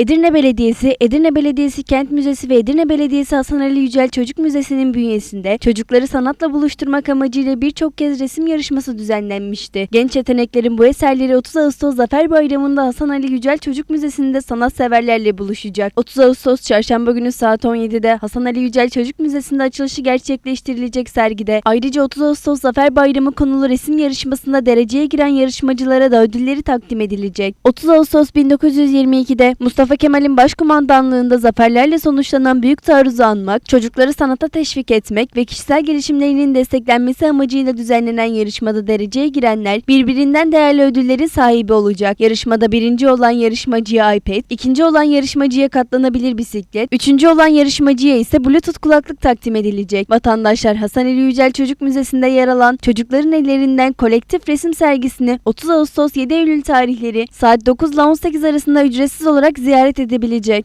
Edirne Belediyesi, Edirne Belediyesi Kent Müzesi ve Edirne Belediyesi Hasan Ali Yücel Çocuk Müzesi'nin bünyesinde çocukları sanatla buluşturmak amacıyla birçok kez resim yarışması düzenlenmişti. Genç yeteneklerin bu eserleri 30 Ağustos Zafer Bayramı'nda Hasan Ali Yücel Çocuk Müzesi'nde sanatseverlerle buluşacak. 30 Ağustos Çarşamba günü saat 17'de Hasan Ali Yücel Çocuk Müzesi'nde açılışı gerçekleştirilecek sergide ayrıca 30 Ağustos Zafer Bayramı konulu resim yarışmasında dereceye giren yarışmacılara da ödülleri takdim edilecek. 30 Ağustos 1922'de Mustafa Kemal'in başkumandanlığında zaferlerle sonuçlanan büyük taarruzu anmak, çocukları sanata teşvik etmek ve kişisel gelişimlerinin desteklenmesi amacıyla düzenlenen yarışmada dereceye girenler birbirinden değerli ödüllerin sahibi olacak. Yarışmada birinci olan yarışmacıya iPad, ikinci olan yarışmacıya katlanabilir bisiklet, üçüncü olan yarışmacıya ise Bluetooth kulaklık takdim edilecek. Vatandaşlar Hasan Ali Yücel Çocuk Müzesi'nde yer alan çocukların ellerinden kolektif resim sergisini 30 Ağustos 7 Eylül tarihleri saat 9 ile 18 arasında ücretsiz olarak ziyaret edebilecek.